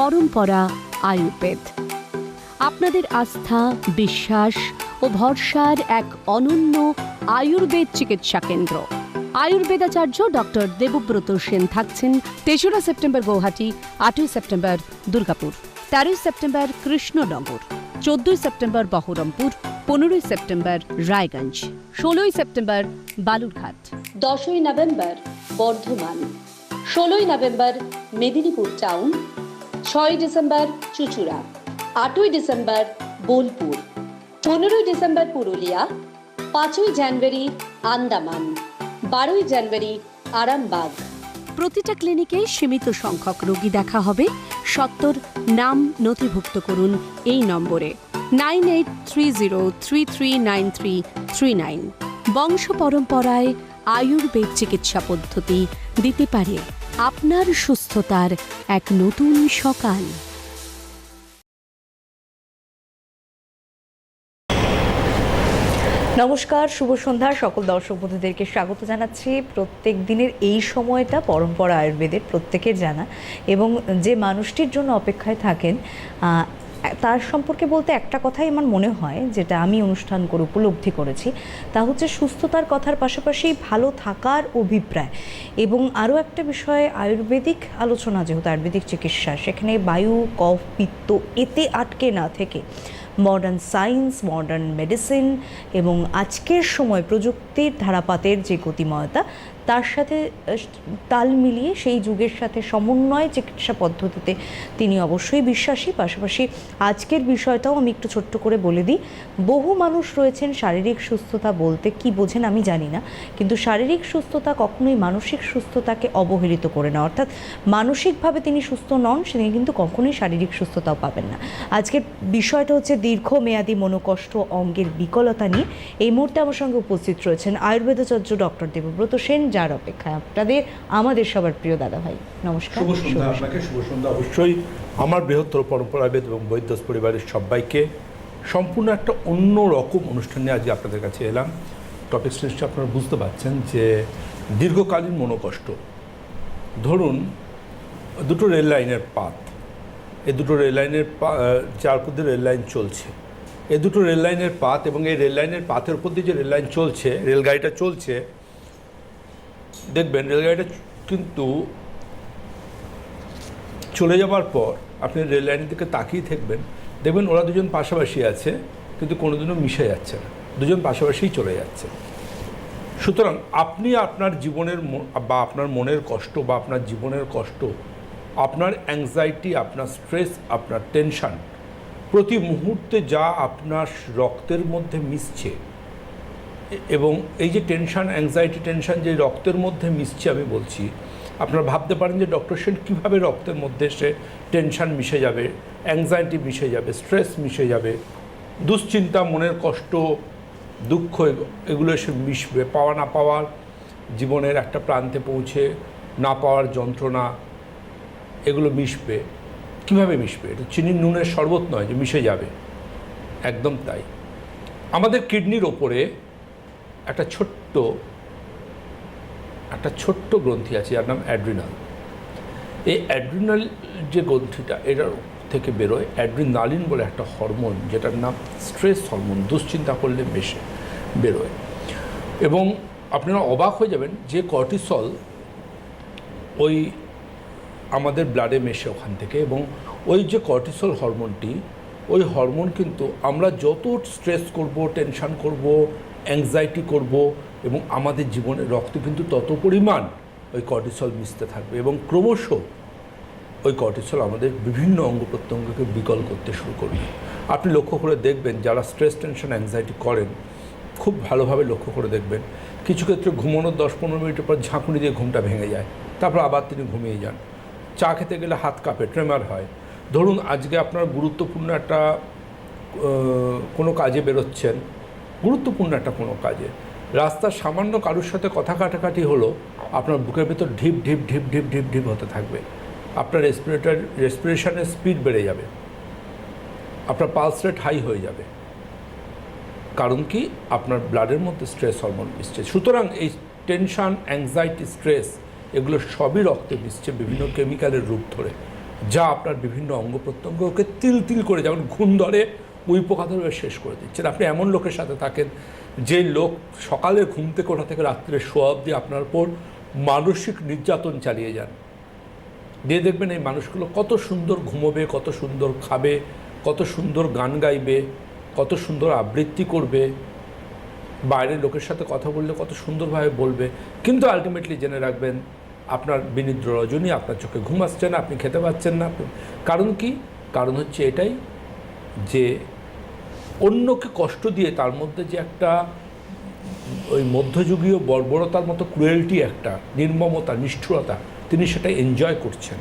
পরম্পরা আয়ুর্বেদ। আপনাদের আস্থা, বিশ্বাস ও ভরসার এক অনন্য আয়ুর্বেদ চিকিৎসা কেন্দ্র। আয়ুর্বেদাচার্য ডক্টর দেবব্রত সেন থাকছেন তেসরা সেপ্টেম্বর গৌহাটি, আটই সেপ্টেম্বর দুর্গাপুর, তেরোই সেপ্টেম্বর কৃষ্ণনগর, চোদ্দই সেপ্টেম্বর বহরমপুর, পনেরোই সেপ্টেম্বর রায়গঞ্জ, ষোলোই সেপ্টেম্বর বালুরঘাট, দশই নভেম্বর বর্ধমান, ষোলোই নভেম্বর মেদিনীপুর টাউন ছয় ডিসেম্বর চুচুড়া, আটই ডিসেম্বর বোলপুর, পনেরোই ডিসেম্বর পুরুলিয়া, পাঁচই জানুয়ারি আন্দামান, বারোই জানুয়ারি আরামবাগ। প্রতিটা ক্লিনিকে সীমিত সংখ্যক রোগী দেখা হবে। সত্তর নাম নথিভুক্ত করুন এই নম্বরে। Nine eight three zero three three nine three three nine. বংশ পরম্পরায় আয়ুর্বেদ চিকিৎসা পদ্ধতি দিতে পারে। আপনার সুস্থতার এক নতুন সকাল। নমস্কার, শুভ সন্ধ্যা। সকল দর্শক বন্ধুদেরকে স্বাগত জানাচ্ছি। প্রত্যেক দিনের এই সময়টা পরম্পরা আয়ুর্বেদের প্রত্যেকের জানা এবং যে মানুষটির জন্য অপেক্ষায় থাকেন তার সম্পর্কে বলতে একটা কথাই আমার মনে হয়, যেটা আমি অনুষ্ঠান করে উপলব্ধি করেছি, তা হচ্ছে সুস্থতার কথার পাশাপাশি ভালো থাকার অভিপ্রায়। এবং আরও একটা বিষয়ে, আয়ুর্বেদিক আলোচনা, যেহেতু আয়ুর্বেদিক চিকিৎসা, সেখানে বায়ু, কফ, পিত্ত এতে আটকে না থেকে মডার্ন সায়েন্স মডার্ন মেডিসিন এবং আজকের সময় প্রযুক্তির ধারাপাতের যে গতিময়তা তার সাথে তাল মিলিয়ে সেই যুগের সাথে সমন্বয় চিকিৎসা পদ্ধতিতে তিনি অবশ্যই বিশ্বাসী। পাশাপাশি আজকের বিষয়টাও আমি একটু ছোট্ট করে বলে দিই। বহু মানুষ রয়েছেন শারীরিক সুস্থতা বলতে কি বোঝেন আমি জানি না, কিন্তু শারীরিক সুস্থতা কখনোই মানসিক সুস্থতাকে অবহেলিত করে না। অর্থাৎ মানসিকভাবে তিনি সুস্থ নন তিনি কিন্তু কখনোই শারীরিক সুস্থতাও পাবেন না। আজকের বিষয়টা হচ্ছে দীর্ঘমেয়াদী মনোকষ্ট অঙ্গের বিকলতা নিয়ে। এই মুহূর্তে আমার সঙ্গে উপস্থিত রয়েছেন আয়ুর্বেদাচার্য ডক্টর দেবব্রত সেন যার অপেক্ষায় আপনাদের আমাদের সবার প্রিয় দাদা ভাই নমস্কার শুভ সন্ধ্যা আপনাকে শুভ সন্ধ্যা অবশ্যই। আমার বৃহত্তর পরম্পরাবেদ এবং বৈদ্যস পরিবারের সবাইকে সম্পূর্ণ একটা অন্য রকম অনুষ্ঠান নিয়ে আজকে আপনাদের কাছে এলাম। টপিক নিশ্চয়ই আপনারা বুঝতে পারছেন যে দীর্ঘকালীন মনোকষ্ট। ধরুন দুটো রেল লাইনের পাত। এই দুটো রেল লাইনের যার উপর দিয়ে রেল লাইন চলছে। এ দুটো রেল লাইনের পাত এবং এই রেল লাইনের পাতের উপর দিয়ে যে রেল লাইন চলছে রেলগাড়িটা চলছে দেখবেন রেলগাড়িটা কিন্তু চলে যাওয়ার পর আপনি রেল লাইনের দিকে তাকিয়ে থাকবেন, দেখবেন ওরা দুজন পাশাপাশি আছে, কিন্তু কোনোদিনও মিশে যাচ্ছে না। দুজন পাশাপাশিই চলে যাচ্ছে। সুতরাং আপনি আপনার জীবনের বা আপনার মনের কষ্ট বা আপনার জীবনের কষ্ট, আপনার অ্যাংজাইটি আপনার স্ট্রেস আপনার টেনশন প্রতি মুহূর্তে যা আপনার রক্তের মধ্যে মিশছে এবং এই যে টেনশন অ্যাংজাইটি টেনশন যে রক্তের মধ্যে মিশছে আমি বলছি, আপনারা ভাবতে পারেন যে ডক্টর সেন কীভাবে রক্তের মধ্যে সে টেনশান মিশে যাবে অ্যাংজাইটি মিশে যাবে স্ট্রেস মিশে যাবে, দুশ্চিন্তা, মনের কষ্ট, দুঃখ এগ- এগুলো এসে মিশবে, পাওয়া না পাওয়ার জীবনের একটা প্রান্তে পৌঁছে না পাওয়ার যন্ত্রণা এগুলো মিশবে। কীভাবে মিশবে? এটা চিনির নুনের শরবত নয় যে মিশে যাবে। একদম তাই। আমাদের কিডনির ওপরে একটা ছোট্ট একটা ছোট্ট গ্রন্থি আছে, যার নাম অ্যাড্রিনাল। এই অ্যাড্রিনাল যে গ্রন্থিটা, এটার থেকে বেরোয় অ্যাড্রিনালিন বলে একটা হরমোন, যেটার নাম স্ট্রেস হরমোন, দুশ্চিন্তা করলে বেশি বেরোয়। এবং আপনারা অবাক হয়ে যাবেন যে কর্টিসল ওই আমাদের ব্লাডে মেশে ওখান থেকে এবং ওই যে কর্টিসল হরমোনটি, ওই হরমোন কিন্তু আমরা যত স্ট্রেস করব টেনশান করব অ্যাংজাইটি করব এবং আমাদের জীবনে রক্ত কিন্তু তত পরিমাণ ওই কর্টিসল মিশতে থাকবে এবং ক্রমশ ওই কর্টিসল আমাদের বিভিন্ন অঙ্গ প্রত্যঙ্গকে বিকল করতে শুরু করবে। আপনি লক্ষ্য করে দেখবেন যারা স্ট্রেস টেনশন অ্যাংজাইটি করেন, খুব ভালোভাবে লক্ষ্য করে দেখবেন। কিছু ক্ষেত্রে ঘুমানোর দশ পনেরো মিনিটের পর ঝাঁকুনি দিয়ে ঘুমটা ভেঙে যায়, তারপর আবার তিনি ঘুমিয়ে যান। চা খেতে গেলে হাত কাঁপে ট্রেমার হয়। ধরুন আজকে আপনার গুরুত্বপূর্ণ একটা কোনো কাজে বেরোচ্ছেন গুরুত্বপূর্ণ একটা কোনো কাজে। রাস্তার সামান্য কারোর সাথে কথা কাটাকাটি হলো আপনার বুকের ভেতর ঢিপ ঢিপ ঢিপ ঢিপ ঢিপ ঢিপ হতে থাকবে। আপনার রেসপিরেটর রেসপিরেশনের স্পিড বেড়ে যাবে। আপনার পালস রেট হাই হয়ে যাবে। কারণ কি? আপনার ব্লাডের মধ্যে স্ট্রেস হরমোন মিশছে। সুতরাং এই টেনশন অ্যাংজাইটি স্ট্রেস এগুলো সবই রক্তে মিশছে বিভিন্ন কেমিক্যালের রূপ ধরে। যা আপনার বিভিন্ন অঙ্গ প্রত্যঙ্গকে তিল তিল করে, যেমন ঘুম ধরে পোকা ধরে শেষ করে দিচ্ছেন। আপনি এমন লোকের সাথে থাকেন, যে লোক সকালে ঘুম থেকে ওঠা থেকে রাত্রে শোয়া অবধি আপনার উপর মানসিক নির্যাতন চালিয়ে যান। দিয়ে দেখবেন এই মানুষগুলো কত সুন্দর ঘুমোবে, কত সুন্দর খাবে, কত সুন্দর গান গাইবে, কত সুন্দর আবৃত্তি করবে। বাইরের লোকের সাথে কথা বললে কত সুন্দরভাবে বলবে। কিন্তু আলটিমেটলি জেনে রাখবেন, আপনার বিনিদ্র রজনী আপনার চোখে ঘুম আসছে না, আপনি খেতে পাচ্ছেন না। কারণ কি? কারণ হচ্ছে এটাই যে অন্যকে কষ্ট দিয়ে তার মধ্যে যে একটা ওই মধ্যযুগীয় বর্বরতার মতো ক্রুয়েলটি একটা নির্মমতা নিষ্ঠুরতা তিনি সেটা এনজয় করছেন।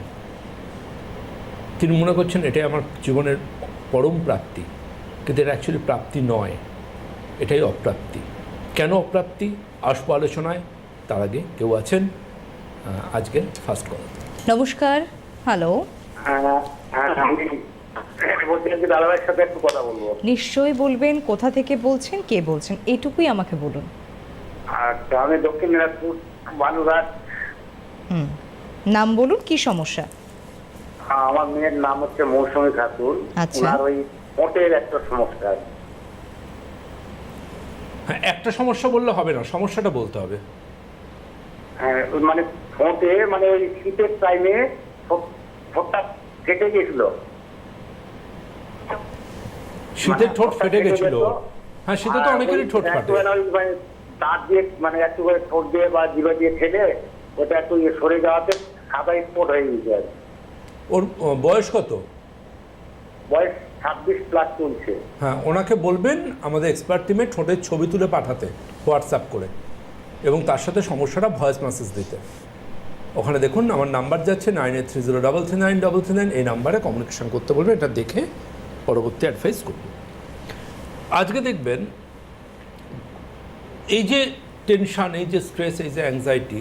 তিনি মনে করছেন এটাই আমার জীবনের পরম প্রাপ্তি কিন্তু এটা অ্যাকচুয়ালি প্রাপ্তি নয় এটাই অপ্রাপ্তি। কেন অপ্রাপ্তি? আসব আলোচনায় তার আগে কেউ আছেন? আহ, আজকের ফার্স্ট কল নমস্কার হ্যালো হ্যাঁ হ্যাঁ আমি দাদাভাইয়ের সাথে একটু কথা বলব। নিশ্চয়ই বলবেন কোথা থেকে বলছেন কে বলছেন এইটুকুই আমাকে বলুন। আচ্ছা আমি দক্ষিণ দিনাজপুর বালুরঘাট। হুম নাম বলুন কি সমস্যা? আমার মেয়ের নাম হচ্ছে মৌসুমী খাতুন আচ্ছা। ওনার ওই একটা সমস্যা। হ্যাঁ একটা সমস্যা বললে হবে না সমস্যাটা বলতে হবে। হ্যাঁ ওই মানে ঠোঁটে মানে ওই শীতের টাইমে ঠোঁটটা ফেটে গেছিল শীতের মানে ঠোঁট ফেটে গেছিল। হ্যাঁ শীতে তো অনেকেরই ঠোঁট ফাটে। মানে দাঁত দিয়ে মানে একটু করে ঠোঁট দিয়ে বা জিভে দিয়ে ঠেলে ওটা একটু ইয়ে সরে যাওয়াতে সাদা স্পট হয়ে গেছে আর ওর বয়স কত? বয়স ছাব্বিশ প্লাস চলছে। হ্যাঁ ওনাকে বলবেন আমাদের এক্সপার্ট টিমে ঠোঁটের ছবি তুলে পাঠাতে হোয়াটসঅ্যাপ করে। এবং তার সাথে সমস্যাটা ভয়েস মেসেজ দিতে। ওখানে দেখুন আমার নাম্বার যাচ্ছে nine eight three zero double three nine double three nine এই নাম্বারে কমিউনিকেশন করতে বলবে এটা দেখে পরবর্তী অ্যাডভাইস করব। আজকে দেখবেন এই যে টেনশান এই যে স্ট্রেস এই যে অ্যাংজাইটি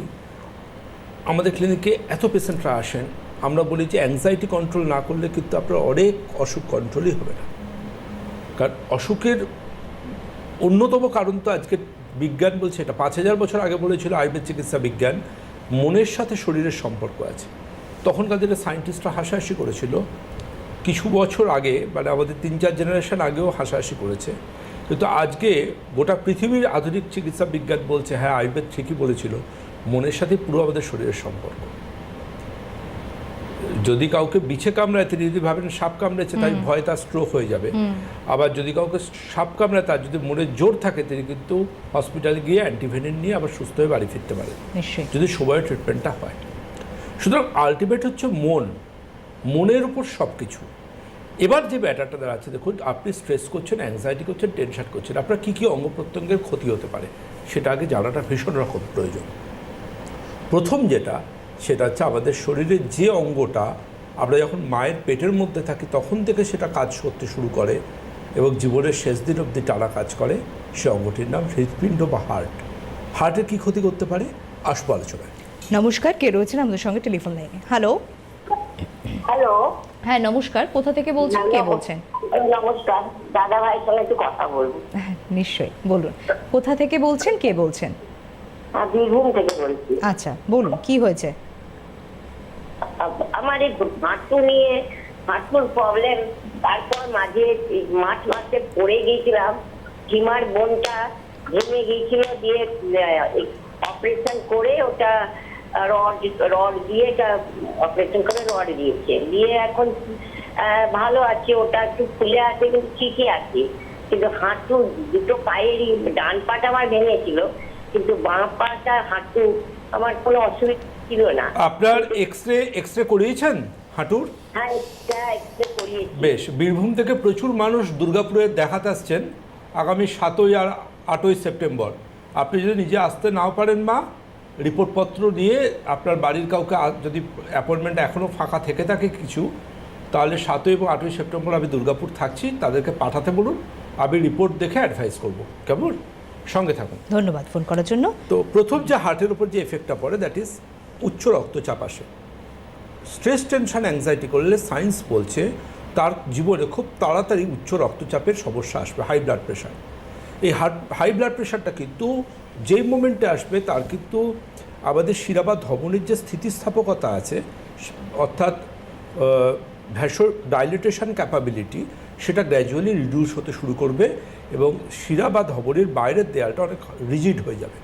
আমাদের ক্লিনিকে এত পেশেন্টরা আসেন, আমরা বলি যে অ্যাংজাইটি কন্ট্রোল না করলে কিন্তু আপনার অনেক অসুখ কন্ট্রোলই হবে না। কারণ অসুখের অন্যতম কারণ তো আজকে বিজ্ঞান বলছে এটা। পাঁচ হাজার বছর আগে বলেছিল আয়ুর্বেদ চিকিৎসা বিজ্ঞান, মনের সাথে শরীরের সম্পর্ক আছে। তখনকার দিনে সায়েন্টিস্টরা হাসাহাসি করেছিল কিছু বছর আগে মানে আমাদের তিন চার জেনারেশন আগেও হাসাহাসি করেছে। কিন্তু আজকে গোটা পৃথিবীর আধুনিক চিকিৎসা বিজ্ঞান বলছে হ্যাঁ আয়ুর্বেদ ঠিকই বলেছিল মনের সাথে পুরো আমাদের শরীরের সম্পর্ক। যদি কাউকে বিছে কামড়ায় তিনি যদি ভাবেন সাপ কামড়েছে তাই ভয় তার স্ট্রোক হয়ে যাবে। আবার যদি কাউকে সাপ কামড়ায় তার যদি মনে জোর থাকে তিনি কিন্তু হসপিটালে গিয়ে অ্যান্টিভেনিন নিয়ে আবার সুস্থ হয়ে বাড়ি ফিরতে পারেন নিশ্চয়ই। যদি সময়ের ট্রিটমেন্টটা হয়। সুতরাং আলটিমেট হচ্ছে মন। মনের উপর সব কিছু এবার যে ব্যাটারটা দাঁড়াচ্ছে দেখুন আপনি স্ট্রেস করছেন অ্যাংজাইটি করছেন টেনশন করছেন আপনার কী কী অঙ্গ প্রত্যঙ্গের ক্ষতি হতে পারে সেটা আগে জানাটা ভীষণ রকম প্রয়োজন। প্রথম যেটা সেটা হচ্ছে আমাদের শরীরের যে অঙ্গটা আমরা যখন মায়ের পেটের মধ্যে থাকি তখন থেকে সেটা কাজ করতে শুরু করে এবং জীবনের শেষ দিন অবধি টানা কাজ করে সে অঙ্গটির নাম হৃৎপিণ্ড বা হার্ট হার্টের কী ক্ষতি করতে পারে? আসব আলোচনায়। নমস্কার কে রয়েছেন আমাদের সঙ্গে টেলিফোন লাইনে? হ্যালো হ্যালো হ্যাঁ নমস্কার। কোথা থেকে বলছেন? কে বলছেন? নমস্কার। দাদা ভাইয়ের সঙ্গে একটু কথা বলব। হ্যাঁ, নিশ্চয়ই। বলুন। কোথা থেকে বলছেন? কে বলছেন? বীরভূম থেকে বলছি। আচ্ছা বলুন কি হয়েছে? আমার এই হাঁটু নিয়ে হাঁটুর প্রবলেম তারপর মাঝে মার্চ মাসে পড়ে গিয়েছিলাম। হিমার বোনটা ভেঙে গিয়েছিল দিয়ে অপারেশন করে ওটা রড রড দিয়ে এটা অপারেশন করে রড দিয়েছে। দিয়ে এখন ভালো আছে ওটা একটু ফুলে আছে কিন্তু ঠিকই আছে। কিন্তু হাঁটু দুটো পায়েরই ডান পাটা আমার ভেঙেছিল কিন্তু বাঁ পাটা হাঁটু আমার কোনো অসুবিধা ছিল না। আপনার এক্স রে এক্স রে করিয়েছেন হাঁটুর? হ্যাঁ এক্সরে করিয়েছি। বেশ বীরভূম থেকে প্রচুর মানুষ দুর্গাপুরে দেখাতে আসছেন আগামী সাতই আর আটই সেপ্টেম্বর। আপনি যদি নিজে আসতে নাও পারেন মা রিপোর্টপত্র নিয়ে আপনার বাড়ির কাউকে যদি অ্যাপয়েন্টমেন্ট এখনও ফাঁকা থেকে থাকে কিছু তাহলে সাতই এবং আটই সেপ্টেম্বর আমি দুর্গাপুর থাকছি তাদেরকে পাঠাতে বলুন আমি রিপোর্ট দেখে অ্যাডভাইস করব। কেমন? সঙ্গে থাকুন। ধন্যবাদ ফোন করার জন্য। তো প্রথম যে হার্টের উপর যে এফেক্টটা পড়ে দ্যাট ইজ উচ্চ রক্তচাপ আসে। স্ট্রেস টেনশন অ্যাংজাইটি করলে সায়েন্স বলছে তার জীবনে খুব তাড়াতাড়ি উচ্চ রক্তচাপের সমস্যা আসবে হাই ব্লাড প্রেশার এই হাই ব্লাড প্রেশারটা কিন্তু যেই মোমেন্টে আসবে তার কিন্তু আমাদের শিরা বা ধমনির যে স্থিতিস্থাপকতা আছে অর্থাৎ ভ্যাসো ডাইলেটেশন ক্যাপাবিলিটি সেটা গ্র্যাজুয়ালি রিডিউস হতে শুরু করবে এবং শিরা বা ধবরের বাইরের দেয়ালটা অনেক রিজিড হয়ে যাবে।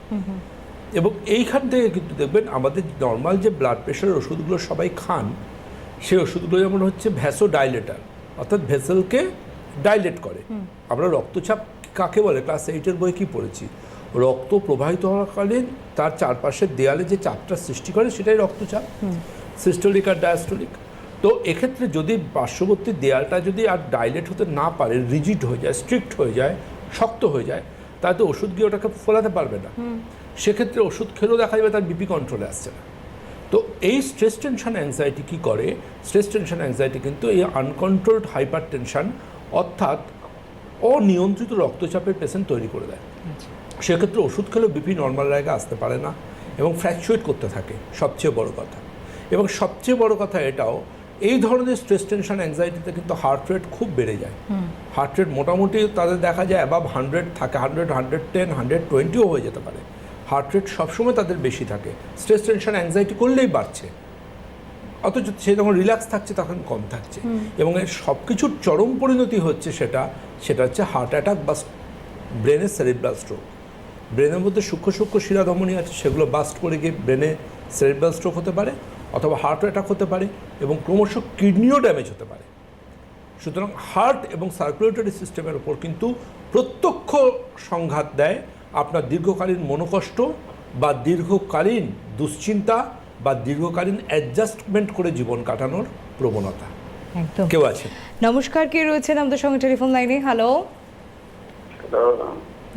এবং এইখান থেকে কিন্তু দেখবেন আমাদের নর্মাল যে ব্লাড প্রেশারের ওষুধগুলো সবাই খান সেই ওষুধগুলো যেমন হচ্ছে ভ্যাসো ডাইলেটার অর্থাৎ ভেসেলকে ডাইলেট করে। আমরা রক্তচাপ কাকে বলে? ক্লাস এইটের বই কি পড়েছি? রক্ত প্রবাহিত হওয়াকালীন তার চারপাশের দেয়ালে যে চাপটা সৃষ্টি করে সেটাই রক্তচাপ সিস্টোলিক আর ডায়াস্টোলিক। তো এক্ষেত্রে যদি পার্শ্ববর্তী দেয়ালটা যদি আর ডাইলেট হতে না পারে রিজিড হয়ে যায় স্ট্রিক্ট হয়ে যায় শক্ত হয়ে যায় তাহলে তো ওষুধ গিয়ে ওটাকে ফোলাতে পারবে না। সেক্ষেত্রে ওষুধ খেলেও দেখা যাবে তার বিপি কন্ট্রোলে আসছে না। তো এই স্ট্রেস টেনশন অ্যাংজাইটি কী করে? স্ট্রেস টেনশন অ্যাংজাইটি কিন্তু এই আনকন্ট্রোলড হাইপার টেনশন অর্থাৎ অনিয়ন্ত্রিত রক্তচাপের পেশেন্ট তৈরি করে দেয়। সেক্ষেত্রে ওষুধ খেলেও বিপি নর্মাল জায়গায় আসতে পারে না এবং ফ্ল্যাকচুয়েট করতে থাকে সবচেয়ে বড় কথা। এবং সবচেয়ে বড় কথা এটাও এই ধরনের স্ট্রেস টেনশন অ্যাংজাইটিতে কিন্তু হার্ট রেট খুব বেড়ে যায়। হার্ট রেট মোটামুটি তাদের দেখা যায় অ্যাবাভ হান্ড্রেড থাকে হান্ড্রেড হান্ড্রেড টেন হান্ড্রেড টোয়েন্টিও হয়ে যেতে পারে। হার্ট রেট সবসময় তাদের বেশি থাকে। স্ট্রেস টেনশন অ্যাংজাইটি করলেই বাড়ছে। অথচ সে যখন রিল্যাক্স থাকছে তখন কম থাকছে। এবং এর সব কিছুর চরম পরিণতি হচ্ছে সেটা সেটা হচ্ছে হার্ট অ্যাটাক বা ব্রেনের সেরিব্রাল স্ট্রোক ব্রেনের মধ্যে সূক্ষ্ম সূক্ষ্ম শিরাধমনী আছে সেগুলো বাস্ট করে গিয়ে ব্রেনে সেরিব্রাল স্ট্রোক হতে পারে অথবা হার্ট অ্যাটাক হতে পারে এবং ক্রমশ কিডনিও ড্যামেজ হতে পারে। সুতরাং হার্ট এবং সার্কুলেটরি সিস্টেমের ওপর কিন্তু প্রত্যক্ষ সংঘাত দেয় আপনার দীর্ঘকালীন মনোকষ্ট বা দীর্ঘকালীন দুশ্চিন্তা বা দীর্ঘকালীন অ্যাডজাস্টমেন্ট করে জীবন কাটানোর প্রবণতা। একদম। কেউ আছে নমস্কার কে রয়েছেন আমাদের সঙ্গে টেলিফোন লাইনে? হ্যালো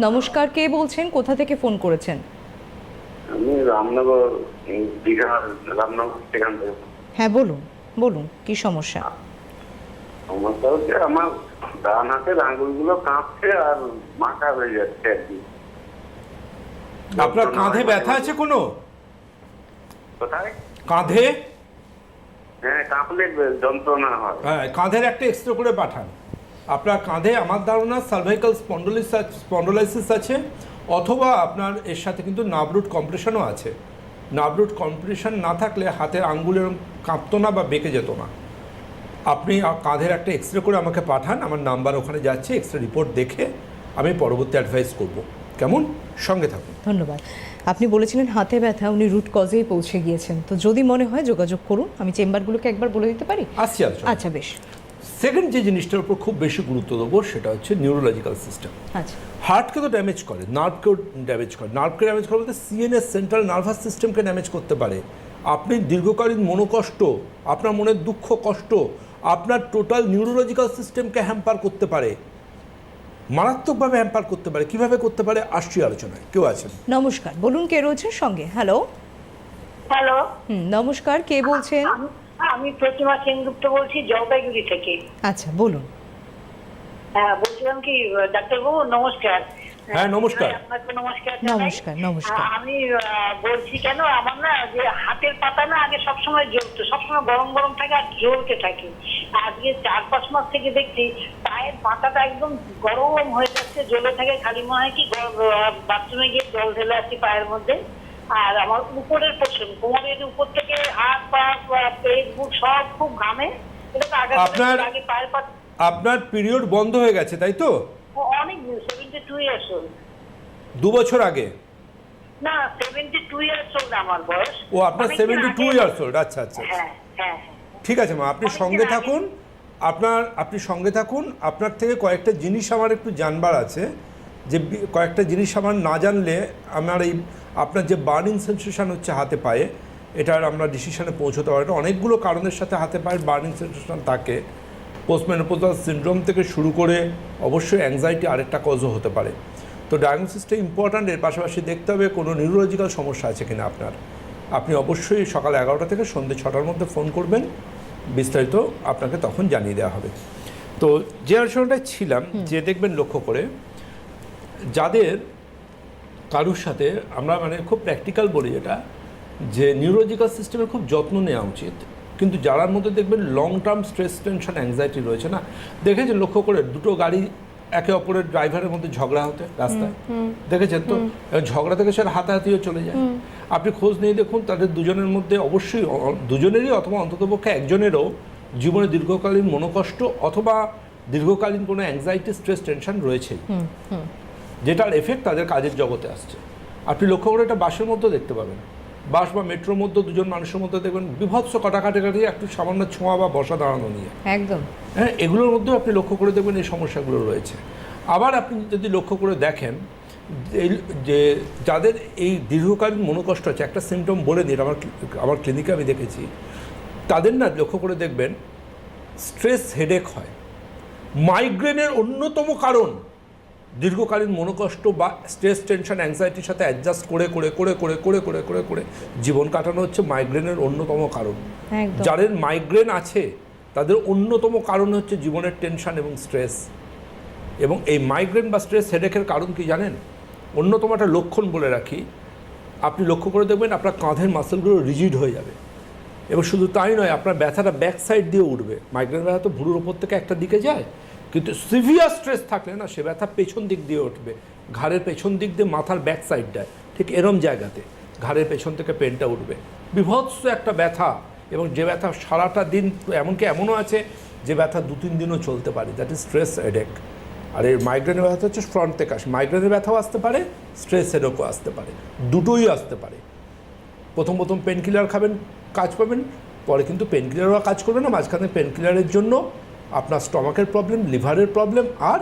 নমস্কার কে বলছেন? কোথা থেকে ফোন করেছেন? আমি রামনগর দীঘার রামনগর সেখান থেকে। হ্যাঁ বলুন বলুন কি সমস্যা? সমস্যা হচ্ছে আমার ডান হাতের আঙুলগুলো কাঁপছে আর মাথা হয়ে যাচ্ছে আর কি। আপনার কাঁধে ব্যথা আছে কোনো? কোথায়? কাঁধে? হ্যাঁ কাঁপলে যন্ত্রণা হয়। হ্যাঁ কাঁধের একটা এক্সরে করে পাঠান। আপনার কাঁধে আমার ধারণা সার্ভাইকাল স্পন্ডোলিস স্পন্ডোলাইসিস আছে অথবা আপনার এর সাথে কিন্তু নাবরুট কম্প্রেশনও আছে। নাবরুট কম্প্রেশন না থাকলে হাতের আঙ্গুলের কাঁপতো না বা বেঁকে যেত না। আপনি কাঁধের একটা এক্সরে করে আমাকে পাঠান আমার নাম্বার ওখানে যাচ্ছে এক্সরে রিপোর্ট দেখে আমি পরবর্তী অ্যাডভাইস করব। কেমন? সঙ্গে থাকুন। ধন্যবাদ। আপনি বলেছিলেন হাতে ব্যথা উনি রুট কজেই পৌঁছে গিয়েছেন। তো যদি মনে হয় যোগাযোগ করুন আমি চেম্বারগুলোকে একবার বলে দিতে পারি? আলোচনা আচ্ছা বেশ। সেকেন্ড যে জিনিসটার উপর খুব বেশি গুরুত্ব দেবো সেটা হচ্ছে নিউরোলজিক্যাল সিস্টেম আচ্ছা। হার্টকে তো ড্যামেজ করে নার্ভকেও ড্যামেজ করে। নার্ভকে ড্যামেজ করে বলতে সিএনএস সেন্ট্রাল নার্ভাস সিস্টেমকে ড্যামেজ করতে পারে। আপনি দীর্ঘকালীন মনোকষ্ট আপনার মনের দুঃখ কষ্ট আপনার টোটাল নিউরোলজিক্যাল সিস্টেমকে হ্যাম্পার করতে পারে। মারাত্মকভাবে হ্যাম্পার করতে পারে। কীভাবে করতে পারে? আসছি আলোচনায়। কেউ আছেন? নমস্কার বলুন কে রয়েছেন সঙ্গে? হ্যালো হ্যালো হুম নমস্কার কে বলছেন? আমি প্রতিমা সেনগুপ্ত বলছি জলপাইগুড়ি থেকে। আচ্ছা বলুন। হ্যাঁ বলছিলাম কি ডাক্তারবাবু নমস্কার। হ্যাঁ, নমস্কার। নমস্কার নমস্কার, নমস্কার। আমি বলছি কেন আমার না যে হাতের পাতা না আগে সবসময় জ্বলতো সবসময় গরম গরম থাকে আর জ্বলতে থাকে। আজকে চার পাঁচ মাস থেকে দেখছি পায়ের পাতাটা একদম গরম হয়ে যাচ্ছে জ্বলে থাকে খালি মনে হয় কি বাথরুমে গিয়ে জল ঢেলে আসছি পায়ের মধ্যে। আর আমার উপরের পোষণ কোমরের উপর থেকে হাত পা পা, পেট বুক সব খুব ঘামে। এটা তো আগে আপনার- আগে পায়ের পাতা আপনার পিরিয়ড বন্ধ হয়ে গেছে তাই তো? অনেক সেভেন্টি টু ইয়ার্স ওল্ড দু বছর আগে? না সেভেন্টি টু ইয়ার্স ওল্ড আমার বয়স। ও আপনার সেভেন্টি টু ইয়ার্স ওল্ড আচ্ছা আচ্ছা আচ্ছা। হ্যাঁ হ্যাঁ হ্যাঁ। ঠিক আছে মা আপনি সঙ্গে থাকুন। আপনার আপনি সঙ্গে থাকুন। আপনার থেকে কয়েকটা জিনিস আমার একটু জানবার আছে। যে কয়েকটা জিনিস আমার না জানলে আমার এই আপনার যে বার্নিং সেন্সেশন হচ্ছে হাতে পায়ে এটার আমরা ডিসিশনে পৌঁছতে পারি না। অনেকগুলো কারণের সাথে হাতে পায়ের বার্নিং সেন্সেশন থাকে। পোস্টমেনোপোজাল সিন্ড্রোম থেকে শুরু করে অবশ্যই অ্যাংজাইটি আরেকটা কজও হতে পারে। তো ডায়াগনোসিসটা ইম্পর্ট্যান্ট এর পাশাপাশি দেখতে হবে কোনো নিউরোলজিক্যাল সমস্যা আছে কিনা আপনার। আপনি অবশ্যই সকাল এগারোটা থেকে সন্ধ্যে ছটার মধ্যে ফোন করবেন। বিস্তারিত আপনাকে তখন জানিয়ে দেওয়া হবে। তো যে আলোচনাটায় ছিলাম যে দেখবেন লক্ষ্য করে যাদের কারুর সাথে আমরা মানে খুব প্র্যাকটিক্যাল বলি এটা যে নিউরোলজিক্যাল সিস্টেমের খুব যত্ন নেওয়া উচিত। কিন্তু যারার মধ্যে দেখবেন long term stress tension anxiety রয়েছে না দেখেছেন লক্ষ্য করে দুটো গাড়ি একে অপরের ড্রাইভারের মধ্যে ঝগড়া হতে রাস্তায়? দেখেছেন তো? ঝগড়া থেকে সেটা হাতাহাতিও চলে যায়। আপনি খোঁজ নিয়ে দেখুন তাদের দুজনের মধ্যে অবশ্যই দুজনেরই অথবা অন্ততপক্ষে একজনেরও জীবনে দীর্ঘকালীন মনোকষ্ট অথবা দীর্ঘকালীন কোনো অ্যাংজাইটি স্ট্রেস টেনশন রয়েছে যেটার এফেক্ট তাদের কাজের জগতে আসছে। আপনি লক্ষ্য করে এটা বাসের মধ্যে দেখতে পাবেন। বাস বা মেট্রোর মধ্যে দুজন মানুষের মধ্যে দেখবেন বিভৎস কাটাকাটি কাটি একটু সামান্য ছোঁয়া বা বসা দাঁড়ানো নিয়ে। একদম। হ্যাঁ এগুলোর মধ্যেও আপনি লক্ষ্য করে দেখবেন এই সমস্যাগুলো রয়েছে। আবার আপনি যদি লক্ষ্য করে দেখেন যে- যে যাদের এই দীর্ঘকালীন মনোকষ্ট আছে একটা সিমটম বলে দিন আমার আমার ক্লিনিকে আমি দেখেছি তাদের না লক্ষ্য করে দেখবেন স্ট্রেস হেডেক হয়। মাইগ্রেনের অন্যতম কারণ দীর্ঘকালীন মনোকষ্ট বা স্ট্রেস টেনশন অ্যাংজাইটির সাথে অ্যাডজাস্ট করে করে করে করে করে করে করে করে জীবন কাটানো হচ্ছে মাইগ্রেনের অন্যতম কারণ। যাদের মাইগ্রেন আছে তাদের অন্যতম কারণ হচ্ছে জীবনের টেনশন এবং স্ট্রেস এবং এই মাইগ্রেন বা স্ট্রেস হেডেকের কারণ কি জানেন? অন্যতম একটা লক্ষণ বলে রাখি। আপনি লক্ষ্য করে দেখবেন আপনার কাঁধের মাসেলগুলো রিজিড হয়ে যাবে। এবং শুধু তাই নয় আপনার ব্যথাটা ব্যাক সাইড দিয়ে উঠবে। মাইগ্রেন ব্যথা তো ভুরুর ওপর থেকে একটা দিকে যায় কিন্তু সিভিয়ার স্ট্রেস থাকলে না সে ব্যথা পেছন দিক দিয়ে উঠবে। ঘাড়ের পেছন দিক দিয়ে মাথার ব্যাক সাইডটায় ঠিক এরম জায়গাতে ঘাড়ের পেছন থেকে পেনটা উঠবে। বিভৎস একটা ব্যথা এবং যে ব্যথা সারাটা দিন এমনকি এমনও আছে যে ব্যথা দু তিন দিনও চলতে পারে দ্যাট ইজ স্ট্রেস হেডেক আর এর মাইগ্রেনের ব্যথা হচ্ছে ফ্রন্ট থেকে আসে। মাইগ্রেনের ব্যথাও আসতে পারে স্ট্রেস হেডেকও আসতে পারে। দুটোই আসতে পারে। প্রথম প্রথম পেন কিলার খাবেন, কাজ পাবেন, পরে কিন্তু পেন কিলারও কাজ করবে না। মাঝখানে পেন কিলারের জন্য আপনার স্টমাকের প্রবলেম লিভারের প্রবলেম আর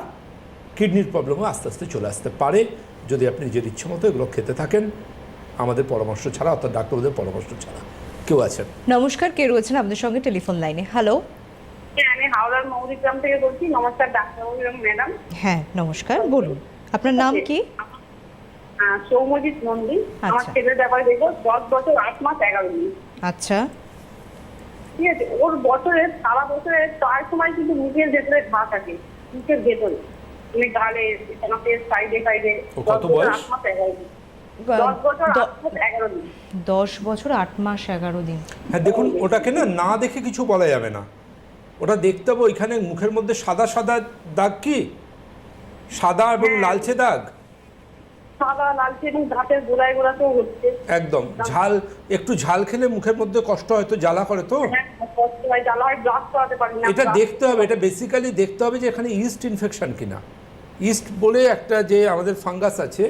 কিডনির প্রবলেমও আস্তে আস্তে চলে আসতে পারে। যদি আপনি নিজের ইচ্ছে মতো এগুলো খেতে থাকেন আমাদের পরামর্শ ছাড়া অর্থাৎ ডাক্তারদের পরামর্শ ছাড়া কেউ আছেন। নমস্কার কে রয়েছেন আপনাদের সঙ্গে টেলিফোন লাইনে? হ্যালো হ্যাঁ, আমি হাওড়ার মৌরিগ্রাম থেকে বলছি। নমস্কার ডাক্তারবাবু এবং ম্যাডাম। হ্যাঁ নমস্কার বলুন। আপনার নাম কি? আহ, সৌম্যজিৎ নন্দী। আমার আচ্ছা। ছেলের ব্যাপারে দেখো দশ বছর আট মাস এগারো দিন আচ্ছা। ঠিক আছে? ওর বছরে সারা বছরে চার সময় কিন্তু মুখের ভেতরে ঘা থাকে মুখের ভেতরে। মানে গালে নাকের সাইডে সাইডে কত বয়স? দশ বছর দ- এগারো দিন। দশ বছর আট মাস এগারো দিন। হ্যাঁ দেখুন ওটাকে না না দেখে কিছু বলা যাবে না। ওটা দেখতে হবে ওইখানে মুখের মধ্যে সাদা সাদা দাগ কি? সাদা এবং লালচে দাগ? সাদা হচ্ছে। একদম। ঝাল একটু ঝাল খেলে মুখের মধ্যে কষ্ট হয়তো জ্বালা করে তো? হ্যাঁ কষ্ট হয় জ্বালা হয় ব্রাশ করাতে পারি না। এটা দেখতে হবে এটা বেসিক্যালি দেখতে হবে যে এখানে ইস্ট ইনফেকশন কিনা। ইস্ট বলে একটা যে আমাদের ফাঙ্গাস আছে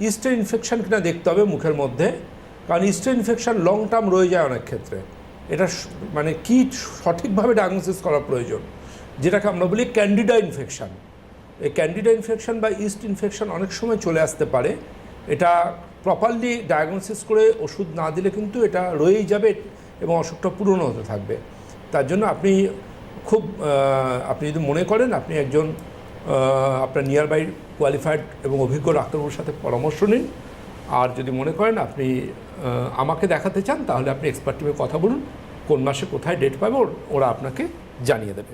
ইস্টের ইনফেকশন কিনা দেখতে হবে মুখের মধ্যে। কারণ ইস্টের ইনফেকশন লং টার্ম রয়ে যায় অনেক ক্ষেত্রে। এটা মানে কি সঠিকভাবে ডায়াগনোসিস করা প্রয়োজন? যেটাকে আমরা বলি ক্যান্ডিডা ইনফেকশন এই ক্যান্ডিডা ইনফেকশন বা ইস্ট ইনফেকশন অনেক সময় চলে আসতে পারে। এটা প্রপারলি ডায়াগনোসিস করে ওষুধ না দিলে কিন্তু এটা রয়েই যাবে এবং অসুখটা পুরনো হতে থাকবে। তার জন্য আপনি খুব আপনি যদি মনে করেন আপনি একজন আপনার নিয়ার বাই কোয়ালিফাইড এবং অভিজ্ঞ ডাক্তারবাবুর সাথে পরামর্শ নিন। আর যদি মনে করেন আপনি আমাকে দেখাতে চান তাহলে আপনি এক্সপার্ট টিমে কথা বলুন, কোন মাসে কোথায় ডেট পাবে ওরা আপনাকে জানিয়ে দেবে।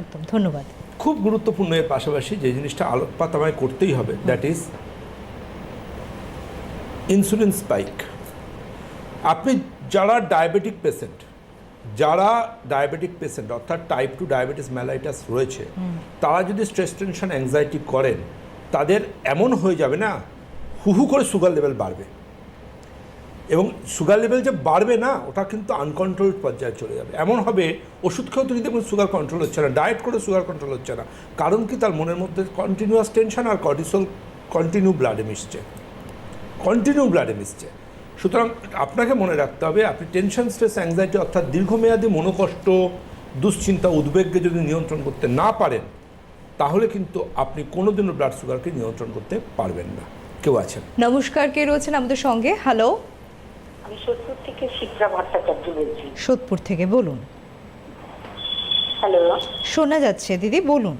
একদম, ধন্যবাদ। খুব গুরুত্বপূর্ণ এর পাশাপাশি যে জিনিসটা আলোকপাত আমায় করতেই হবে দ্যাট ইজ ইনসুলিন স্পাইক আপনি যারা ডায়াবেটিক পেশেন্ট যারা ডায়াবেটিক পেশেন্ট অর্থাৎ টাইপ টু ডায়াবেটিস ম্যালাইটাস রয়েছে তারা যদি স্ট্রেস টেনশন অ্যাংজাইটি করেন তাদের এমন হয়ে যাবে না হু হু করে সুগার লেভেল বাড়বে। এবং সুগার লেভেল যে বাড়বে না, ওটা কিন্তু আনকন্ট্রোল পর্যায়ে চলে যাবে। এমন হবে ওষুধ খেয়েও তুমি দেখবেন সুগার কন্ট্রোল হচ্ছে না ডায়েট করে সুগার কন্ট্রোল হচ্ছে না। কারণ কি? তার মনের মধ্যে কন্টিনিউয়াস টেনশন আর কর্টিসল কন্টিনিউ ব্লাডে মিশছে। কন্টিনিউ ব্লাডে মিশছে। সুতরাং আপনাকে মনে রাখতে হবে, আপনি টেনশন স্ট্রেস অ্যাংজাইটি অর্থাৎ দীর্ঘমেয়াদী মনোকষ্ট, দুশ্চিন্তা, উদ্বেগকে যদি নিয়ন্ত্রণ করতে না পারেন, তাহলে কিন্তু আপনি কোনোদিনও ব্লাড সুগারকে নিয়ন্ত্রণ করতে পারবেন না। কেউ আছেন? নমস্কার, কে রয়েছেন আমাদের সঙ্গে? হ্যালো আমি সত্যি থেকে শিপ্রা ভট্টাচার্য বলছি। সোদপুর থেকে বলুন। হ্যালো। শোনা যাচ্ছে দিদি বলুন।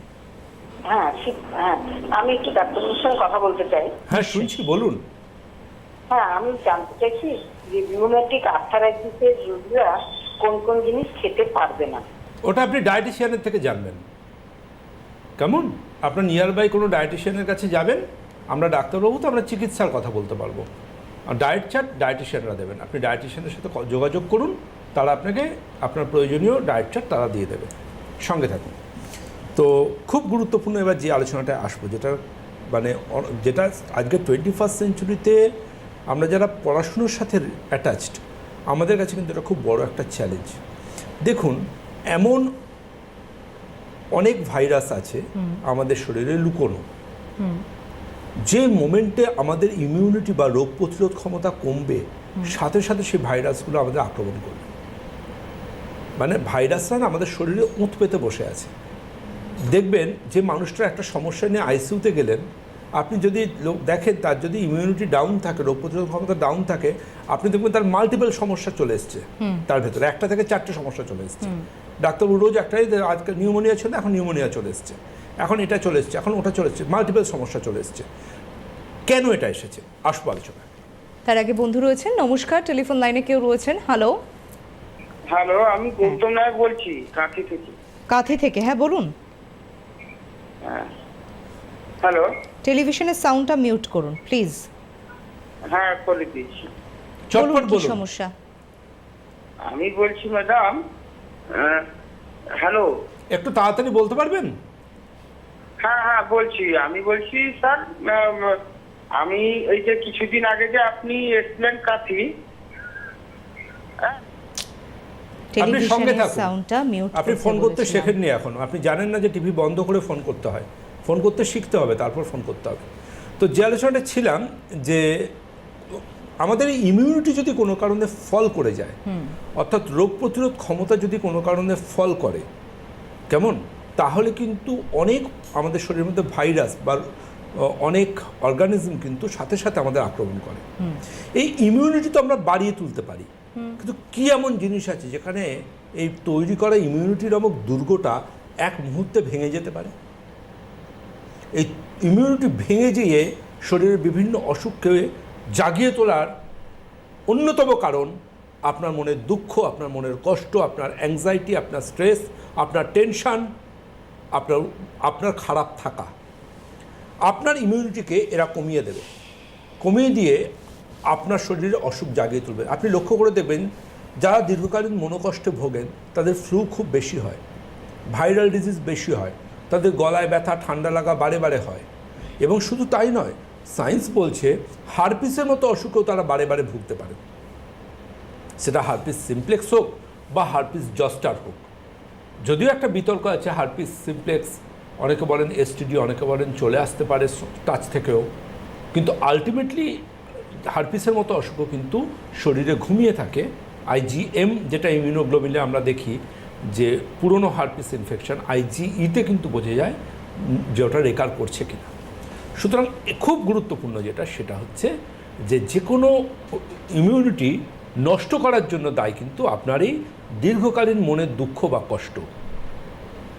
হ্যাঁ হ্যাঁ আমি একটু ডাক্তারবাবুর সঙ্গে কথা বলতে চাই। হ্যাঁ শুনছি বলুন। হ্যাঁ আমি জানতে চাইছি যে রিউমেটিক আর্থারাইটিসের রোগীরা কোন কোন জিনিস খেতে পারবে না। ওটা আপনি ডায়েটিশিয়ানের থেকে জানবেন। কেমন? আপনার নিয়ার বাই কোনো ডায়েটিশিয়ানের কাছে যাবেন? আমরা ডাক্তারবাবু তো আমরা চিকিৎসার কথা বলতে পারব। ডায়েট চার্ট ডায়েটিশিয়ানরা দেবেন। আপনি ডায়েটিশিয়ানের সাথে যোগাযোগ করুন তারা আপনাকে আপনার প্রয়োজনীয় ডায়েট চার্ট তারা দিয়ে দেবে। সঙ্গে থাকুন। তো খুব গুরুত্বপূর্ণ এবার যে আলোচনাটায় আসব যেটা মানে যেটা আজকে টোয়েন্টি ফার্স্ট সেঞ্চুরিতে আমরা যারা পড়াশুনোর সাথে অ্যাটাচড আমাদের কাছে কিন্তু এটা খুব বড় একটা চ্যালেঞ্জ দেখুন এমন অনেক ভাইরাস আছে আমাদের শরীরে লুকোনো। যে মোমেন্টে আমাদের ইমিউনিটি বা রোগ প্রতিরোধ ক্ষমতা কমবে সাথে সাথে সেই ভাইরাসগুলো আমাদের আক্রমণ করবে। মানে ভাইরাসরা না আমাদের শরীরে উঁত পেতে বসে আছে। দেখবেন যে মানুষটা একটা সমস্যা নিয়ে আইসিইউতে গেলেন আপনি যদি লোক দেখেন তার যদি ইমিউনিটি ডাউন থাকে রোগ প্রতিরোধ ক্ষমতা ডাউন থাকে আপনি দেখবেন তার মাল্টিপল সমস্যা চলে এসছে তার ভেতরে। একটা থেকে চারটে সমস্যা চলে এসছে। ডাক্তারবাবু রোজ একটাই আজকে নিউমোনিয়া ছিল এখন নিউমোনিয়া চলে এসছে। এখন এটা চলে এসছে এখন ওটা চলে এসছে মাল্টিপল সমস্যা চলে এসছে। কেন এটা এসেছে? আসব আলোচনা তার আগে বন্ধু রয়েছেন নমস্কার টেলিফোন লাইনে কেউ রয়েছেন? হ্যালো হ্যালো আমি গৌতম নায়ক বলছি কাঁথি থেকে। কাথি থেকে হ্যাঁ বলুন। হ্যাঁ। হ্যালো টেলিভিশনের সাউন্ডটা মিউট করুন প্লিজ হ্যাঁ করে দিয়েছি চটপট বলুন কি বলুন। সমস্যা? আমি বলছি ম্যাডাম হ্যালো একটু তাড়াতাড়ি বলতে পারবেন? হ্যাঁ হ্যাঁ বলছি। আমি বলছি স্যার আমি এই যে কিছুদিন আগে যে আপনি এসছিলেন কাঁথি হ্যাঁ? আপনি সঙ্গে থাকুন। আপনি ফোন করতে শেখেননি এখন। আপনি জানেন না যে টিভি বন্ধ করে ফোন করতে হয়। ফোন করতে শিখতে হবে তারপর ফোন করতে হবে। তো যে আলোচনাটা ছিলাম যে আমাদের ইমিউনিটি যদি কোনো কারণে ফল করে যায় অর্থাৎ রোগ প্রতিরোধ ক্ষমতা যদি কোনো কারণে ফল করে কেমন? তাহলে কিন্তু অনেক আমাদের শরীরের মধ্যে ভাইরাস বা অনেক অর্গানিজম কিন্তু সাথে সাথে আমাদের আক্রমণ করে। এই ইমিউনিটি তো আমরা বাড়িয়ে তুলতে পারি। কিন্তু কি এমন জিনিস আছে যেখানে এই তৈরি করা ইমিউনিটি নামক দুর্গটা এক মুহূর্তে ভেঙে যেতে পারে? এই ইমিউনিটি ভেঙে যেয়ে শরীরের বিভিন্ন অসুখকে জাগিয়ে তোলার অন্যতম কারণ আপনার মনের দুঃখ আপনার মনের কষ্ট আপনার অ্যাংজাইটি আপনার স্ট্রেস আপনার টেনশন আপনার আপনার খারাপ থাকা, আপনার ইমিউনিটিকে এরা কমিয়ে দেবে। কমিয়ে দিয়ে আপনার শরীরে অসুখ জাগিয়ে তুলবে। আপনি লক্ষ্য করে দেখবেন, যারা দীর্ঘকালীন মনোকষ্টে ভোগেন, তাদের ফ্লু খুব বেশি হয়। ভাইরাল ডিজিজ বেশি হয়। তাদের গলায় ব্যথা, ঠান্ডা লাগা বারে বারে হয়। এবং শুধু তাই নয় সায়েন্স বলছে, হারপিসের মতো অসুখেও তারা বারে বারে ভুগতে পারে। সেটা হারপিস সিমপ্লেক্স হোক বা হারপিস জস্টার হোক। যদিও একটা বিতর্ক আছে, হারপিস সিমপ্লেক্স, অনেকে বলেন এসটিডি অনেকে বলেন চলে আসতে পারে টাচ থেকেও। কিন্তু আলটিমেটলি হারপিসের মতো অসুখও কিন্তু শরীরে ঘুমিয়ে থাকে। আইজিএম যেটা ইমিউনোগ্লোবিনে আমরা দেখি যে পুরনো হারপিস ইনফেকশন আইজিইতে কিন্তু বোঝা যায় যে ওটা রেকার করছে কিনা। সুতরাং খুব গুরুত্বপূর্ণ যেটা, সেটা হচ্ছে যে যে কোনো ইমিউনিটি নষ্ট করার জন্য দায়ী কিন্তু আপনারই দীর্ঘকালীন মনের দুঃখ বা কষ্ট।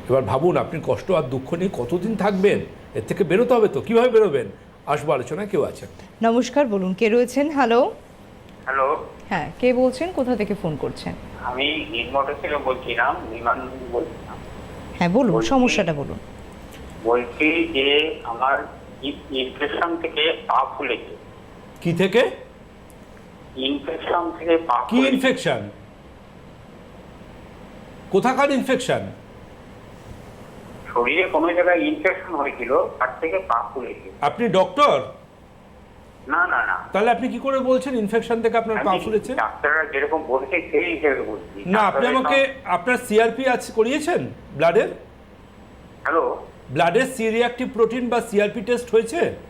এবার ভাবুন আপনি কষ্ট আর দুঃখ নিয়ে কতদিন থাকবেন? এর থেকে বেরোতে হবে তো? কীভাবে বেরোবেন? আসব আলোচনায় কেউ আছেন? নমস্কার বলুন কে রয়েছেন? হ্যালো হ্যালো হ্যাঁ কে বলছেন? কোথা থেকে ফোন করছেন? আমি থেকে বলছিলাম বিমান বলছিলাম। হ্যাঁ বলুন সমস্যাটা বলুন। বলছি যে আমার ইনফেকশন থেকে পা ফুলেছে। কি থেকে? ইনফেকশন থেকে কি ইনফেকশন কোথাকার ইনফেকশন শরীরে কোনো জায়গায় ইনফেকশন হয়েছিল তার থেকে পা ফুলেছে আপনি ডক্টর না না না। তাহলে আপনি কি করে বলছেন ইনফেকশন থেকে আপনার পা ফুলেছে? ডাক্তাররা যেরকম বলছে সেই হিসেবে বলছি। না আপনি আমাকে আপনার সিআরপি আছে করিয়েছেন ব্লাডের? হ্যালো? ব্লাডের সি প্রোটিন বা সিআরপি টেস্ট হয়েছে হ্যাঁ ব্লাড টেস্ট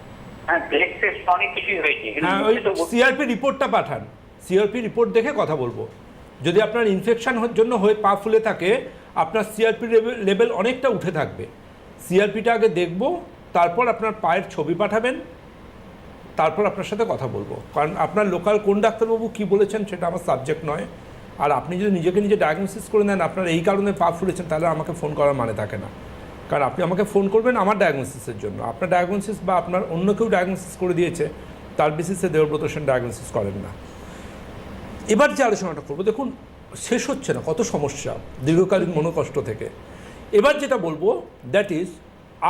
অনেক কিছুই হয়েছে কিন্তু হ্যাঁ ওই মুখে তো বল- সিআরপি রিপোর্টটা পাঠান। সিআরপি রিপোর্ট দেখে কথা বলব। যদি আপনার ইনফেকশন জন্য হয়ে পা ফুলে থাকে আপনার সিআরপি লেভেল অনেকটা উঠে থাকবে। সিআরপিটা আগে দেখব তারপর আপনার পায়ের ছবি পাঠাবেন তারপর আপনার সাথে কথা বলব। কারণ আপনার লোকাল কোন ডাক্তারবাবু কি বলেছেন সেটা আমার সাবজেক্ট নয়। আর আপনি যদি নিজেকে নিজে ডায়াগনোসিস করে নেন আপনার এই কারণে পা ফুলেছেন তাহলে আমাকে ফোন করার মানে থাকে না। কারণ আপনি আমাকে ফোন করবেন আমার ডায়াগনোসিসের জন্য। আপনার ডায়াগনোসিস বা আপনার অন্য কেউ ডায়াগনোসিস করে দিয়েছে তার বেসিসে দেবব্রত সেন ডায়াগনোসিস করেন না। এবার যে আলোচনাটা করব দেখুন শেষ হচ্ছে না কত সমস্যা দীর্ঘকালীন মনোকষ্ট থেকে। এবার যেটা বলব দ্যাট ইজ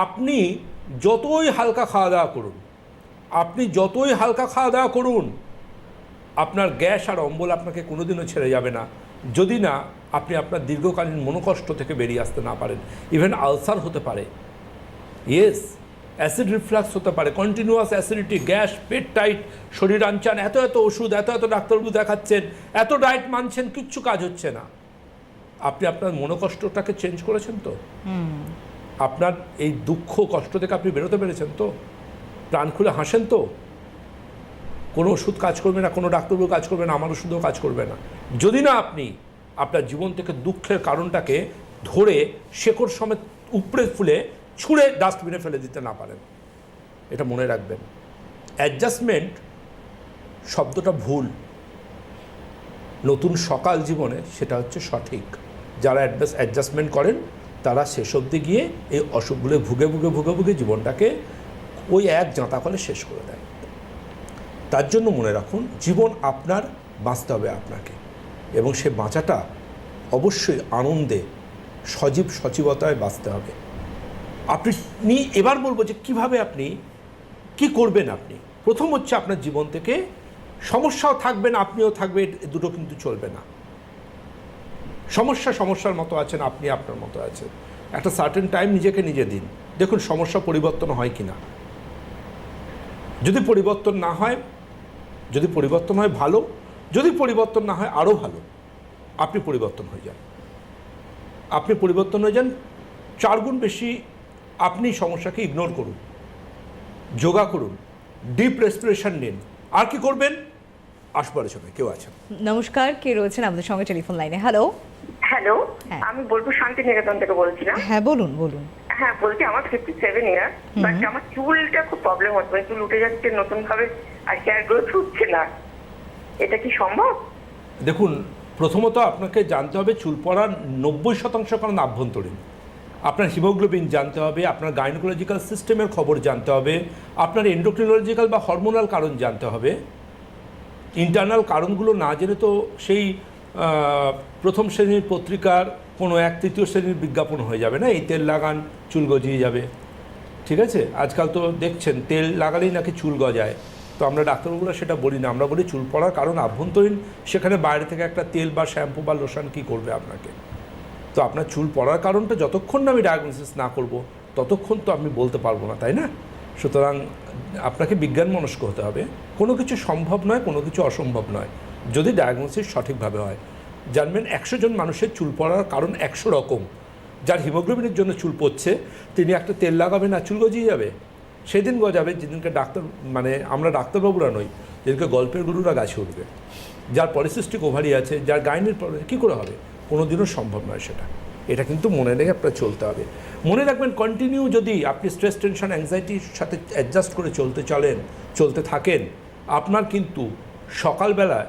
আপনি যতই হালকা খাওয়া দাওয়া করুন আপনি যতই হালকা খাওয়া দাওয়া করুন আপনার গ্যাস আর অম্বল আপনাকে কোনোদিনও ছেড়ে যাবে না। যদি না আপনি আপনার দীর্ঘকালীন মনোকষ্ট থেকে বেরিয়ে আসতে না পারেন ইভেন আলসার হতে পারে। ইয়েস অ্যাসিড রিফ্লাক্স হতে পারে কন্টিনিউয়াস অ্যাসিডিটি গ্যাস পেট টাইট শরীর আনচান এত এত ওষুধ এত এত ডাক্তারবাবু দেখাচ্ছেন এত ডায়েট মানছেন কিচ্ছু কাজ হচ্ছে না। আপনি আপনার মনোকষ্টটাকে চেঞ্জ করেছেন তো? আপনার এই দুঃখ কষ্ট থেকে আপনি বেরোতে পেরেছেন তো? প্রাণ খুলে হাসেন তো? কোনো ওষুধ কাজ করবে না, কোনো ডাক্তারবাবু কাজ করবে না, আমার ওষুধও কাজ করবে না। যদি না আপনি আপনার জীবন থেকে দুঃখের কারণটাকে ধরে শেকড় সমেত উপড়ে ফুলে ছুঁড়ে ডাস্টবিনে ফেলে দিতে না পারেন, এটা মনে রাখবেন। অ্যাডজাস্টমেন্ট শব্দটা ভুল। নতুন সকাল জীবনে সেটা হচ্ছে সঠিক। যারা অ্যাডজাস্ট অ্যাডজাস্টমেন্ট করেন, তারা শেষ অবধি গিয়ে এই অসুখগুলো ভুগে ভুগে ভুগে ভুগে জীবনটাকে ওই এক জাঁতা কলে শেষ করে দেয়। তার জন্য মনে রাখুন, জীবন আপনার, বাঁচতে হবে আপনাকে। এবং সে বাঁচাটা অবশ্যই আনন্দে, সজীব সচিবতায় বাঁচতে হবে। আপনি এবার বলব যে কীভাবে আপনি, কি করবেন আপনি? প্রথম হচ্ছে আপনার জীবন থেকে সমস্যাও থাকবেন আপনিও থাকবে, দুটো কিন্তু চলবে না। সমস্যা সমস্যার মতো আছেন, আপনি আপনার মতো আছেন। একটা সার্টেন টাইম নিজেকে নিজে দিন। দেখুন, সমস্যা পরিবর্তন হয় কি না যদি পরিবর্তন না হয় যদি পরিবর্তন হয় ভালো যদি পরিবর্তন না হয় আরও ভালো। আপনি পরিবর্তন হয়ে যান। আপনি পরিবর্তন হয়ে যান চার গুণ বেশি আপনি সমস্যাকে ইগনোর করুন যোগা করুন ডিপ রেসপিরেশন নিন। আর কি করবেন? আসব আলোচনায় কেউ আছেন। নমস্কার কে রয়েছেন আমাদের সঙ্গে টেলিফোন লাইনে? হ্যালো হ্যালো হ্যাঁ। আমি বোলপুর শান্তিনিকেতন থেকে বলছিলাম। হ্যাঁ বলুন বলুন। হ্যাঁ বলছি আমার ফিফটি সেভেন ইয়ার বাট আমার চুলটা খুব প্রবলেম হচ্ছে মানে চুল উঠে যাচ্ছে নতুন ভাবে আর হেয়ার গ্রোথ হচ্ছে না। এটা কি সম্ভব? দেখুন প্রথমত আপনাকে জানতে হবে চুল পড়ার নব্বই শতাংশ কারণ আভ্যন্তরীণ। আপনার হিমোগ্লোবিন জানতে হবে আপনার গাইনোকোলজিক্যাল সিস্টেমের খবর জানতে হবে আপনার এন্ডোক্রিনোলজিক্যাল বা হরমোনাল কারণ জানতে হবে। ইন্টারনাল কারণগুলো না জেনে তো সেই প্রথম শ্রেণির পত্রিকার কোনো এক তৃতীয় শ্রেণির বিজ্ঞাপন হয়ে যাবে না? এই তেল লাগান, চুল গজিয়ে যাবে। ঠিক আছে? আজকাল তো দেখছেন, তেল লাগালেই নাকি চুল গজায়। তো আমরা ডাক্তারবাবুরা সেটা বলি না। আমরা বলি চুল পড়ার কারণ আভ্যন্তরীণ, সেখানে বাইরে থেকে একটা তেল বা শ্যাম্পু বা লোশন কী করবে আপনাকে? তো আপনার চুল পড়ার কারণটা যতক্ষণ না আমি ডায়াগনোসিস না করব, ততক্ষণ তো আমি বলতে পারব না, তাই না? সুতরাং আপনাকে বিজ্ঞান মনস্ক হতে হবে। কোনো কিছু সম্ভব নয়, কোনো কিছু অসম্ভব নয়। যদি ডায়াগনোসিস সঠিকভাবে হয় জানবেন একশো জন মানুষের চুল পড়ার কারণ একশো রকম। যার হিমোগ্লোবিনের জন্য চুল পড়ছে, তিনি একটা তেল লাগাবেন আর চুল গজিয়ে যাবে। সেদিন গজাবে যেদিনকে ডাক্তার মানে আমরা ডাক্তারবাবুরা নই, যেদিনকে গল্পের গুরুরা গাছে উঠবে। যার পলিসিস্টিক ওভারি আছে, যার গাইনের প্রবলেম কী করে হবে? কোনো দিনও সম্ভব নয় সেটা। এটা কিন্তু মনে রেখে আপনার চলতে হবে। মনে রাখবেন কন্টিনিউ যদি আপনি স্ট্রেস টেনশন অ্যাংজাইটির সাথে অ্যাডজাস্ট করে চলতে চলেন, চলতে থাকেন, আপনার কিন্তু সকালবেলা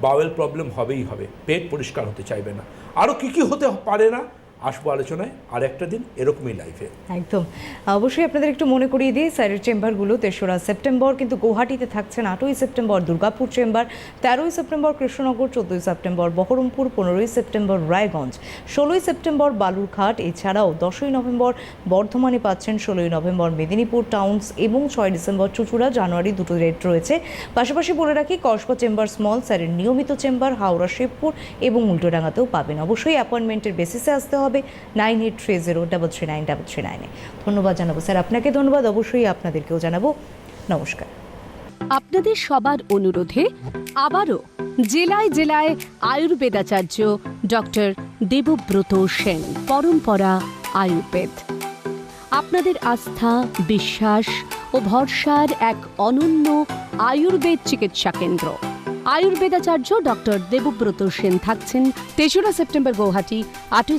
বাওয়েল প্রবলেম হবেই হবে, পেট পরিষ্কার হতে চাইবে না। আরও কী কী হতে পারে না? আসব আলোচনায় আর একটা দিন এরকমই লাইফে একদম। অবশ্যই আপনাদের একটু মনে করিয়ে দিই, স্যারের চেম্বারগুলো তেসরা সেপ্টেম্বর, কিন্তু গুয়াহাটিতে থাকছেন আটই সেপ্টেম্বর, দুর্গাপুর চেম্বার, তেরোই সেপ্টেম্বর কৃষ্ণনগর, চোদ্দোই সেপ্টেম্বর বহরমপুর, পনেরোই সেপ্টেম্বর রায়গঞ্জ, ষোলোই সেপ্টেম্বর বালুরঘাট, এছাড়াও দশই নভেম্বর বর্ধমানে পাচ্ছেন, ষোলোই নভেম্বর মেদিনীপুর টাউন্স এবং ছয় ডিসেম্বর চুচুড়া, জানুয়ারি দুটো ডেট রয়েছে। পাশাপাশি বলে রাখি, কসবা চেম্বার স্মল স্যারের নিয়মিত চেম্বার, হাওড়া শিবপুর এবং উল্টোডাঙ্গাতেও পাবেন। অবশ্যই অ্যাপয়েন্টমেন্টের বেসিসে আসতে হবে nine eight three zero double three nine double three নাইনে ধন্যবাদ জানাব। স্যার, আপনাকে ধন্যবাদ। অবশ্যই আপনাদেরকেও জানাব। নমস্কার। আপনাদের সবার অনুরোধে আবারও জেলায় জেলায় আয়ুর্বেদাচার্য ডক্টর দেবব্রত সেন, পরম্পরা আয়ুর্বেদ। আপনাদের আস্থা, বিশ্বাস ও ভরসার এক অনন্য আয়ুর্বেদ চিকিৎসা কেন্দ্র। আয়ুর্বেদাচার্য ডক্টর দেবব্রত সেন থাকছেন তেসরা সেপ্টেম্বর গৌহাটি, আটই